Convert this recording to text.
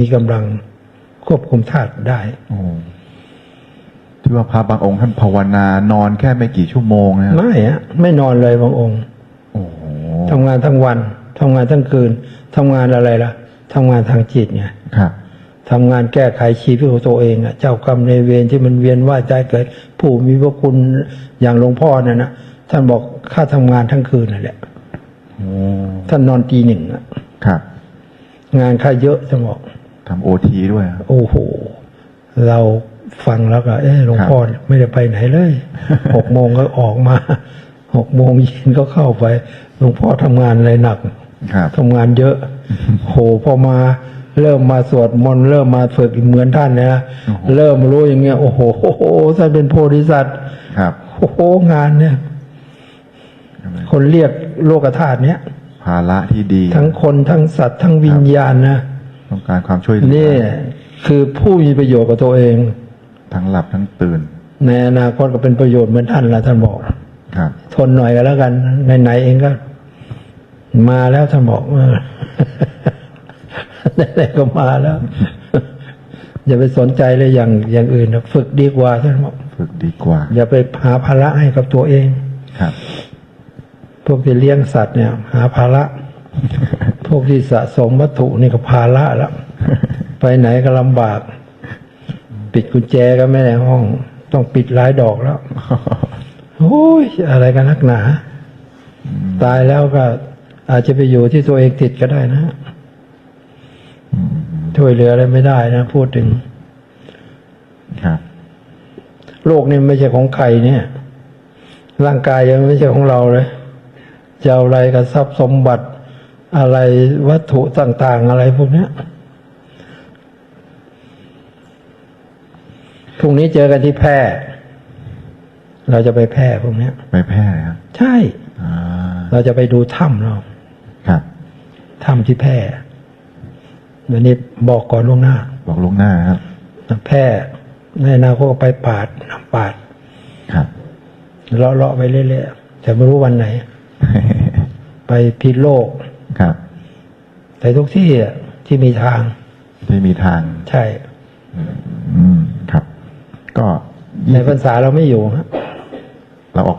มีกำลังควบคุมธาตุได้โอ้ที่ว่าพระบางองค์ท่านภาวนานอนแค่ไม่กี่ชั่วโมงนะไม่ฮะไม่นอนเลยบางองค์โอ้โหทำงานทั้งวันทำงานทั้งคืนทำงานอะไรล่ะทำงานทางจิตไงครับทำงานแก้ไขชีวิตของตัวเองอะเจ้ากรรมในายเวรที่มันเวียนว่ายใจเกิด ผู้มีพระคุณอย่างหลวงพ่อเนี่ยนะท่านบอกข้าทำงานทั้งคืนนั่นแหละโอ้ท่านนอนตีหนึ่งอะครับ งานข้าเยอะท่านบอก ทำโอทีด้วยครับโอ้โห เราฟังแล้วก็ เออหลวงพ่อไม่ได้ไปไหนเลยหกโมงก็ออกมาหกโมงเย็นก็เข้าไปหลวงพ่อทำงานอะไรหนักครับทำงานเยอะ โหพอมาเริ่มมาสวดมนต์เริ่มมาฝึกเหมือนท่านเนยนะโอ้โหเริ่มรู้อย่างเงี้ยโอ้โหโอ้โหท่านเป็นโพธิสัตว์ครับโอ้โหงานเนี่ย คนเรียกโลกธาตุเนี้ยภาระที่ดี ทั้งคนทั้งสัตว์ทั้งวิญญาณนะ ต้องการความช่วยเหลือนี่คือผู้มีประโยชน์กับตัวเอง ทั้งหลับทั้งตื่น ในอนาคตก็เป็นประโยชน์เหมือนท่านละท่านบอกครับทนหน่อยก็แล้วกันไหนๆเองก็ มาแล้วท่านบอกเออไหนๆก็มาแล้วอย่าไปสนใจเลยอย่างอย่างอื่นนะฝึกดีกว่าท่านบอกฝึกดีกว่า อย่าไปหาภาระให้กับตัวเองครับ พวกที่เลี้ยงสัตว์เนี่ย หาภาระ พวกที่สะสมวัตถุนี่ก็ภาระแล้วไปไหนก็ลำบาก ปิดกุญแจก็ไม่ในห้อง ต้องปิดหลายดอกแล้วโอ้ยอะไรกันนักหนา ตายแล้วก็ อาจจะไปอยู่ที่ตัวเองติดก็ได้นะช่วยเหลืออะไรไม่ได้นะ พูดถึงครับโลกนี่ไม่ใช่ของใครเนี่ย ร่างกายยังไม่ใช่ของเราเลยจะเอาอะไรกับทรัพย์สมบัติ อะไรวัตถุต่าง ๆ อะไรพวกเนี้ยพรุ่งนี้เจอกันที่แพร่ เราจะไปแพร่พวกเนี้ยไปแพร่ครับใช่อ่าเราจะไปดูถ้ำเราครับถ้ำที่แพร่วันนี้บอกก่อนล่วงหน้า บอกลวงหน้าครับแพร่ในอนาคตก็ไปปาดน้ำปาดครับเลาะเลาะๆไปเรื่อยๆแต่ไม่รู้วันไหน ไปพิษโลก ครับแต่ทุกที่อะที่มีทาง ที่มีทาง ใช่ อืมครับ ก็ในยี่พรรษาเราไม่อยู่ฮะเราออกพรร